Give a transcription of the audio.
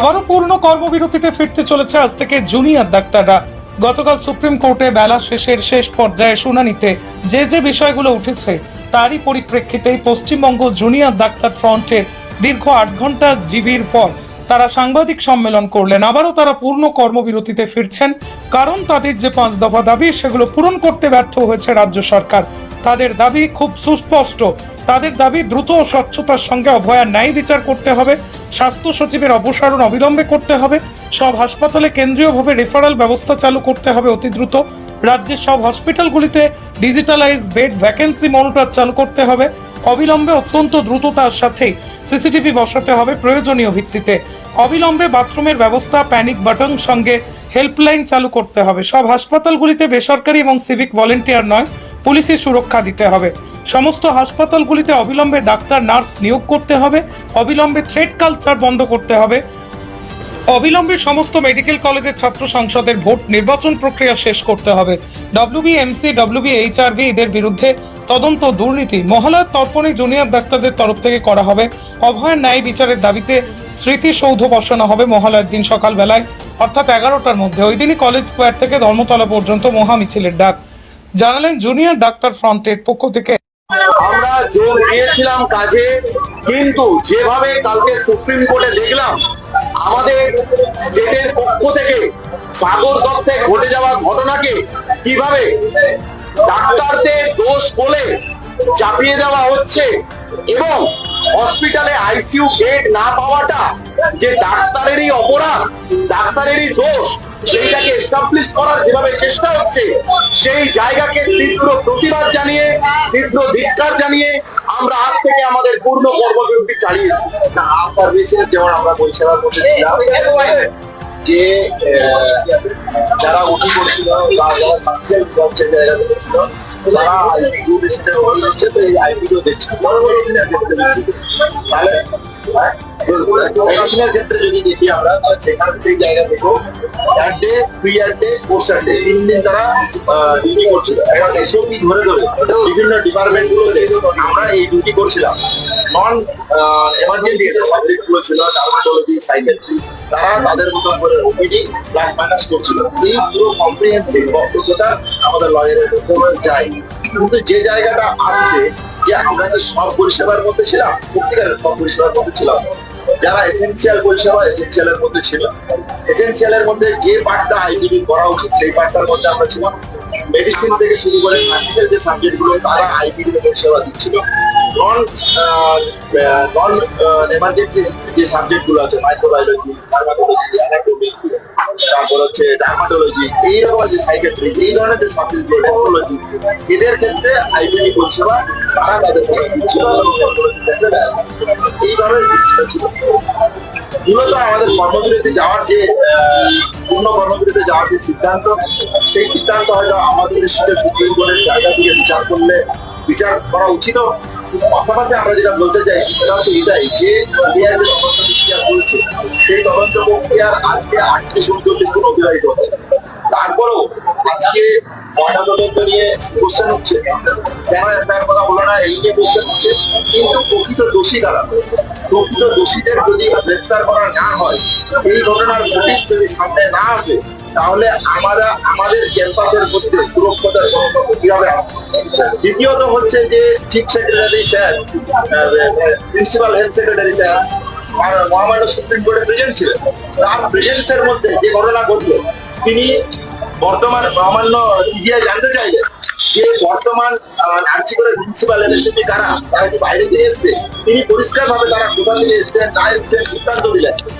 আবারও পূর্ণ কর্মবিরতিতে ফিরতে চলেছে আজ থেকে জুনিয়র ডাক্তাররা। গতকাল সুপ্রিম কোর্টে বেলা শেষের শেষ পর্যায়ে শুনানিতে যে যে বিষয়গুলো উঠেছে, তারই পরিপ্রেক্ষিতেই পশ্চিমবঙ্গ জুনিয়র ডাক্তার ফ্রন্টের দীর্ঘ আট ঘণ্টা জিবির পর তারা সাংবাদিক সম্মেলন করলেন। আবারও তারা পূর্ণ কর্মবিরতিতে ফিরছেন, কারণ তাদের যে পাঁচ দফা দাবি, সেগুলো পূরণ করতে ব্যর্থ হয়েছে রাজ্য সরকার। তাদের দাবি খুব সুস্পষ্ট। তাদের দাবি দ্রুত স্বচ্ছতার সঙ্গে অভয়ার ন্যায় বিচার করতে হবে, স্বাস্থ্য সচিবের অপসারণ অবিলম্বে করতে হবে, সব হাসপাতালে কেন্দ্রীয়ভাবে রেফারেল ব্যবস্থা চালু করতে হবে অতি দ্রুত, রাজ্যের সব হসপিটালগুলিতে ডিজিটালাইজ বেড ভ্যাকেন্সি মনিটর চালু করতে হবে, অবিলম্বে অত্যন্ত দ্রুততার সাথে সিসিটিভি বসাতে হবে প্রয়োজনীয় ভিত্তিতে, অবিলম্বে বাথরুমের ব্যবস্থা প্যানিক বাটন সঙ্গে হেল্পলাইন চালু করতে হবে, সব হাসপাতালগুলিতে বেসরকারি এবং সিভিক ভলেন্টিয়ার নয় পুলিশি সুরক্ষা দিতে হবে। সমস্ত হাসপাতালগুলিতে অবিলম্বে ডাক্তার, নার্স নিয়োগ করতে হবে। অবিলম্বে থ্রেড কালচার বন্ধ করতে হবে। অবিলম্বে সমস্ত মেডিকেল কলেজের ছাত্র সংসদের ভোট নির্বাচন প্রক্রিয়া শেষ করতে হবে। ডব্লিউবিএমসি ডব্লিউবিএইচআরভি এদের বিরুদ্ধে তদন্ত, দুর্নীতি মহালয়ার তর্পণে জুনিয়র ডাক্তারদের তরফ থেকে করা হবে। অভয়ের ন্যায় বিচারের দাবিতে স্মৃতিসৌধ বসানো হবে মহালয়ার দিন সকালবেলায়, অর্থাৎ এগারোটার মধ্যে। ওই দিনই কলেজ স্কোয়ার থেকে ধর্মতলা পর্যন্ত মহা মিছিলের ডাক। জানালেন জুনিয়র ডাক্তার ফ্রন্টের পক্ষ থেকে। আমরা যোগ দিয়েছিলাম কাজে, কিন্তু যেভাবে কালকে সুপ্রিম কোর্টে দেখলাম, আমাদের স্টেটের পক্ষ থেকে সাগর দত্তে ঘটে যাওয়া ঘটনাকে কীভাবে ডাক্তারদের দোষ বলে চাপিয়ে দেওয়া হচ্ছে এবং হসপিটালে আইসিইউ বেড না পাওয়াটা যে ডাক্তারেরই অপরাধ, ডাক্তারেরই দোষ সেইটাকে এস্টাবলিশ করার যেভাবে চেষ্টা হচ্ছে, সেই জায়গাকে তীব্র প্রতিবাদ জানিয়ে, তীব্র ধিক্কার জানিয়ে আমরা আজ থেকে আমাদের পূর্ণ কর্মবিরতি চালিয়েছি সার্ভিসের যেমন আমরা পরিষেবা করতেছিলাম, যে যারা উঠি করছিল বা যারা ফার্স্ট জব যে জায়গাতে করছিল তারা আইপি টু। তাহলে এমার্জেন্সি সাবজেক্টগুলো ছিল ডার্মাটোলজি সাইকেট্রি তারা তাদের মতন করে ওপিডি প্লাস মাইনাস করছিল। এই পুরো কম্প্রিহেন্সিভ বক্তব্যটা আমাদের লয়ারের উপরে যায় কিন্তু যে জায়গাটা আসছে যে আমরা তো সব পরিষেবার মধ্যে ছিলাম, সত্যিকারের সব পরিষেবার মধ্যে ছিলাম। যারা এসেন্সিয়াল পরিষেবা এসেন্সিয়ালের মধ্যে ছিল এসেন্সিয়ালের মধ্যে যে পার্টটা আইডিবি করা উচিত, সেই পার্টটার মধ্যে আমরা ছিলাম। মেডিসিন থেকে শুরু করে সার্জিক্যাল যে সাবজেক্টগুলো, তারা আইপিডি পরিষেবা দিচ্ছিল। নন নন এমার্জেন্সি যে সাবজেক্টগুলো আছে মাইক্রোবায়োলজি ডার্মাটোলজি অ্যানাটমি তারপর হচ্ছে ডার্মাটোলজি এই রকম যে সাইকেট্রি এই ধরনের যে সাবজেক্টগুলো টেকনোলজি এদের ক্ষেত্রে আইপিডি পরিষেবা তারা তাদের এই ধরনের জিনিসটা ছিল। মূলত আমাদের কর্মবিরতি যাওয়ার যে পূর্ণ কর্মবিরতি যাওয়ার যে সিদ্ধান্ত, সেই সিদ্ধান্ত হয়তো আমাদের সাথে সুপ্রিম কোর্টের জায়গা থেকে বিচার করলে বিচার করা উচিত। পাশাপাশি আমরা যেটা বলতে চাইছি, সেটা হচ্ছে এটাই যে সিবিআই প্রক্রিয়া চলছে, সেই তদন্ত প্রক্রিয়ার আজকে আটত্রিশ উনচল্লিশ দিন অতিবাহিত হচ্ছে। তারপরেও আজকে ময়না তদন্ত নিয়ে কোশ্চেন হচ্ছে কেন একটা কথা বলো না? এই নিয়ে কোশ্চেন হচ্ছে কিন্তু প্রকৃত দোষী কারা? প্রকৃত দোষীদের যদি গ্রেফতার করা না হয়, এই ঘটনার মোটিভ যদি সামনে না আসে, তাহলে আমরা, আমাদের ক্যাম্পাসের মধ্যে সুরক্ষতার প্রশ্ন কীভাবে দ্বিতীয়ত হচ্ছে যে chief secretary sir principal health secretary sir মহামান্য সুপ্রিম কোর্টে প্রেজেন্ট ছিলেন। তার প্রেজেন্সের মধ্যে যে ঘটনা ঘটলো, তিনি বর্তমান মহামান্য সিজিআই জানতে চাইলেন বর্তমান করে? তারা কি বাইরে থেকে এসছে? তিনি পরিষ্কার ভাবে তারা কোথা থেকে এসছেন না এসছেন, সিদ্ধান্ত দিলেন